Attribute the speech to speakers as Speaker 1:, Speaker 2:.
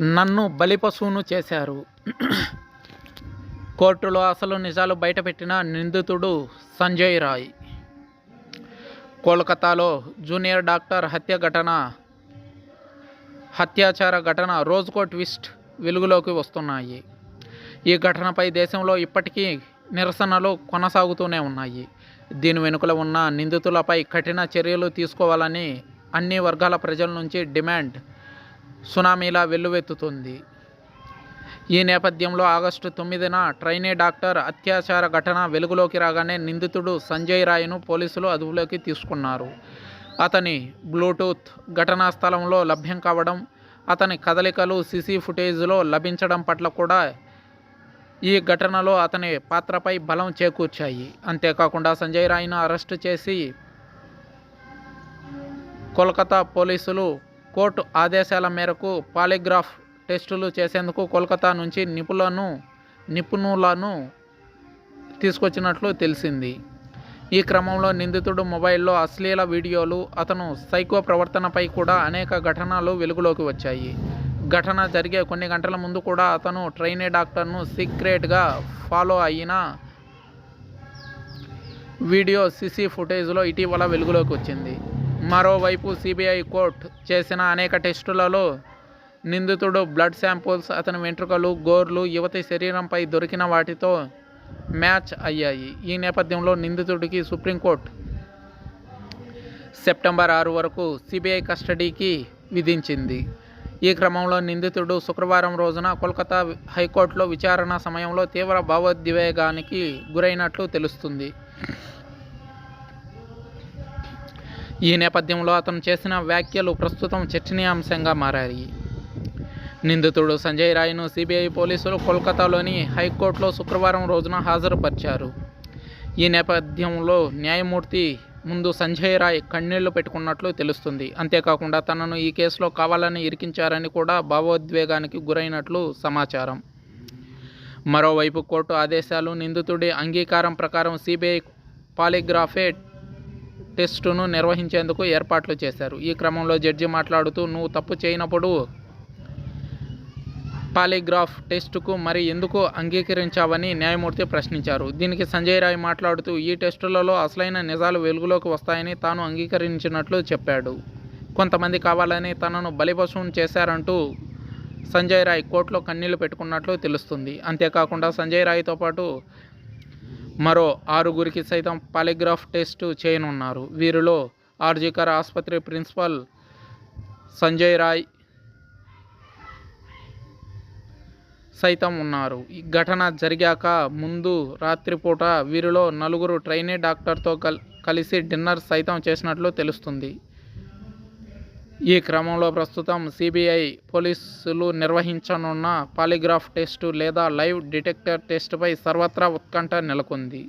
Speaker 1: నన్ను బలిపశువును చేశారు. కోర్టులో అసలు నిజాలు బయటపెట్టిన నిందితుడు సంజయ్ రాయ్. కోల్కతాలో జూనియర్ డాక్టర్ హత్య ఘటన హత్యాచార ఘటన రోజుకో ట్విస్ట్ వెలుగులోకి వస్తున్నాయి. ఈ ఘటనపై దేశంలో ఇప్పటికీ నిరసనలు కొనసాగుతూనే ఉన్నాయి. దీని వెనుకల ఉన్న నిందితులపై కఠిన చర్యలు తీసుకోవాలని అన్ని వర్గాల ప్రజల నుంచి డిమాండ్ సునామీలా వెల్లువెత్తుతుంది. ఈ నేపథ్యంలో ఆగస్టు తొమ్మిదిన ట్రైనీ డాక్టర్ అత్యాచార ఘటన వెలుగులోకి రాగానే నిందితుడు సంజయ్ రాయ్ను పోలీసులు అదుపులోకి తీసుకున్నారు. అతని బ్లూటూత్ ఘటనా స్థలంలో లభ్యం కావడం అతని కదలికలు సిసి ఫుటేజ్లో లభించడం పట్ల కూడా ఈ ఘటనలో అతని పాత్రపై బలం చేకూర్చాయి. అంతేకాకుండా సంజయ్ రాయ్ను అరెస్టు చేసి కోల్కతా పోలీసులు కోర్టు ఆదేశాల మేరకు పాలిగ్రాఫ్ టెస్టులు చేసేందుకు కోల్కతా నుంచి నిపుణులను నిపుణులను తీసుకొచ్చినట్లు తెలిసింది. ఈ క్రమంలో నిందితుడు మొబైల్లో అశ్లీల వీడియోలు అతను సైకో ప్రవర్తనపై కూడా అనేక ఘటనలు వెలుగులోకి వచ్చాయి. ఘటన జరిగే కొన్ని గంటల ముందు కూడా అతను ట్రైనీ డాక్టర్ను సీక్రెట్గా ఫాలో అయిన వీడియో సిసి ఫుటేజ్లో ఇటీవల వెలుగులోకి వచ్చింది. మరోవైపు సిబిఐ కోర్ట్ చేసిన అనేక టెస్టులలో నిందితుడు బ్లడ్ శాంపుల్స్ అతని వెంట్రుకలు గోర్లు యువతి శరీరంపై దొరికిన వాటితో మ్యాచ్ అయ్యాయి. ఈ నేపథ్యంలో నిందితుడికి సుప్రీంకోర్టు సెప్టెంబర్ ఆరు వరకు సిబిఐ కస్టడీకి విధించింది. ఈ క్రమంలో నిందితుడు శుక్రవారం రోజున కోల్కతా హైకోర్టులో విచారణ సమయంలో తీవ్ర భావోద్వేగానికి గురైనట్లు తెలుస్తుంది. ఈ నేపథ్యంలో అతను చేసిన వ్యాఖ్యలు ప్రస్తుతం చర్చనీయాంశంగా మారాయి. నిందితుడు సంజయ్ రాయ్ను సిబిఐ పోలీసులు కోల్కతాలోని హైకోర్టులో శుక్రవారం రోజున హాజరుపరిచారు. ఈ నేపథ్యంలో న్యాయమూర్తి ముందు సంజయ్ రాయ్ కన్నీళ్ళు పెట్టుకున్నట్లు తెలుస్తుంది. అంతేకాకుండా తనను ఈ కేసులో కావాలని ఇరికించారని కూడా భావోద్వేగానికి గురైనట్లు సమాచారం. మరోవైపు కోర్టు ఆదేశాలు నిందితుడి అంగీకారం ప్రకారం సిబిఐ పాలిగ్రాఫే టెస్టును నిర్వహించేందుకు ఏర్పాట్లు చేశారు. ఈ క్రమంలో జడ్జి మాట్లాడుతూ నువ్వు తప్పు చేయనప్పుడు పాలిగ్రాఫ్ టెస్టుకు మరి ఎందుకు అంగీకరించావని న్యాయమూర్తి ప్రశ్నించారు. దీనికి సంజయ్ రాయ్ మాట్లాడుతూ ఈ టెస్టులలో అసలైన నిజాలు వెలుగులోకి వస్తాయని తాను అంగీకరించినట్లు చెప్పాడు. కొంతమంది కావాలని తనను బలిపశువును చేశారంటూ సంజయ్ రాయ్ కోర్టులో కన్నీళ్ళు పెట్టుకున్నట్లు తెలుస్తుంది. అంతేకాకుండా సంజయ్ రాయ్తో పాటు మరో ఆరుగురికి సైతం పాలిగ్రాఫ్ టెస్టు చేయనున్నారు. వీరిలో ఆర్జికర్ ఆసుపత్రి ప్రిన్సిపల్ సంజయ్ రాయ్ సైతం ఉన్నారు. ఈ ఘటన జరిగాక ముందు రాత్రిపూట వీరిలో నలుగురు ట్రైనీ డాక్టర్తో కల్ కలిసి డిన్నర్ సైతం చేసినట్లు తెలుస్తుంది. ఈ క్రమంలో ప్రస్తుతం సిబిఐ పోలీసులు నిర్వహించనున్న పాలిగ్రాఫ్ టెస్టు లేదా లైవ్ డిటెక్టర్ టెస్టుపై సర్వత్రా ఉత్కంఠ నెలకొంది.